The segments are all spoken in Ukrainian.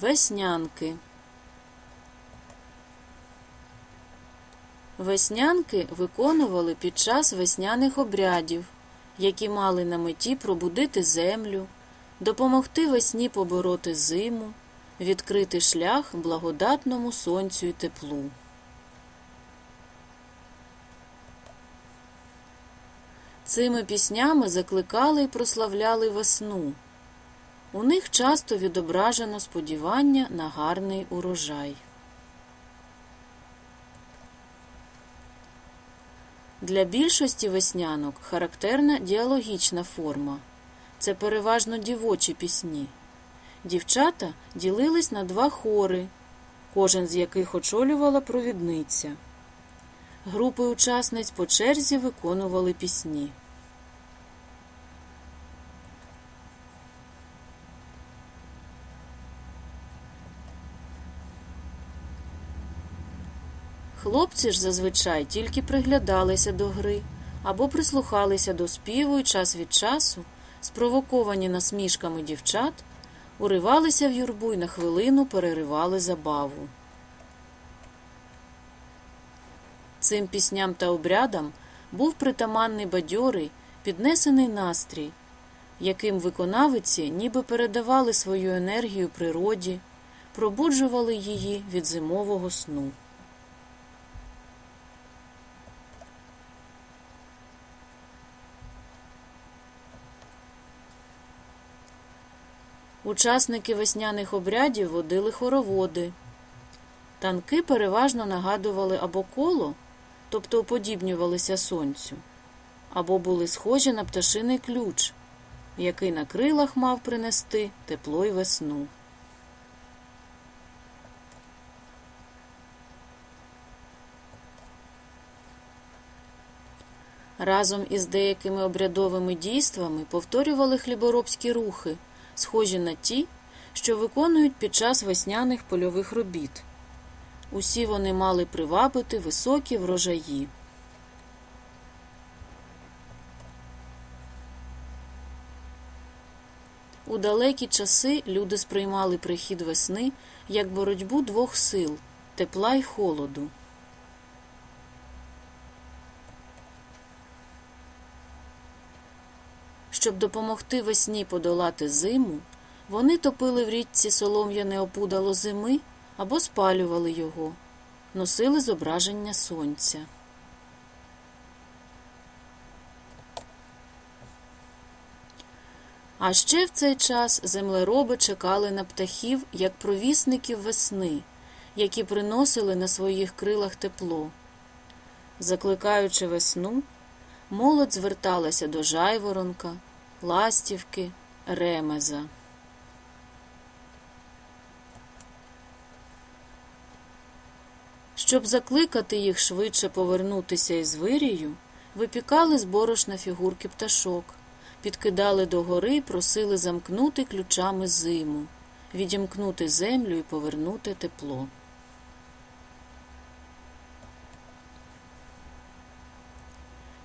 Веснянки. Веснянки виконували під час весняних обрядів, які мали на меті пробудити землю, допомогти весні побороти зиму, відкрити шлях благодатному сонцю й теплу. Цими піснями закликали і прославляли весну. У них часто відображено сподівання на гарний урожай. Для більшості веснянок характерна діалогічна форма. Це переважно дівочі пісні. Дівчата ділились на два хори, кожен з яких очолювала провідниця. Групи учасниць по черзі виконували пісні. Хлопці ж зазвичай тільки приглядалися до гри або прислухалися до співу і час від часу, спровоковані насмішками дівчат, уривалися в юрбу і на хвилину переривали забаву. Цим пісням та обрядам був притаманний бадьорий, піднесений настрій, яким виконавиці ніби передавали свою енергію природі, пробуджували її від зимового сну. Учасники весняних обрядів водили хороводи. Танки переважно нагадували або коло, тобто уподібнювалися сонцю, або були схожі на пташиний ключ, який на крилах мав принести тепло й весну. Разом із деякими обрядовими дійствами повторювали хліборобські рухи, схожі на ті, що виконують під час весняних польових робіт. Усі вони мали привабити високі врожаї. У далекі часи люди сприймали прихід весни як боротьбу двох сил тепла й холоду. Щоб допомогти весні подолати зиму, вони топили в річці солом'яне опудало зими або спалювали його, носили зображення сонця. А ще в цей час землероби чекали на птахів як провісників весни, які приносили на своїх крилах тепло. Закликаючи весну, молодь зверталася до жайворонка, ластівки, ремеза. Щоб закликати їх швидше повернутися із вирію, випікали з борошна фігурки пташок, підкидали догори і просили замкнути ключами зиму, відімкнути землю і повернути тепло.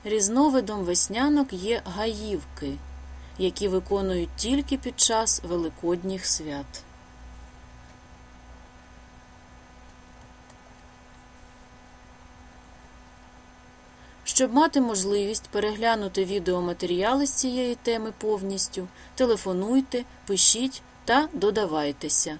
Різновидом веснянок є гаївки, які виконують тільки під час великодніх свят. Щоб мати можливість переглянути відеоматеріали з цієї теми повністю, телефонуйте, пишіть та додавайтеся.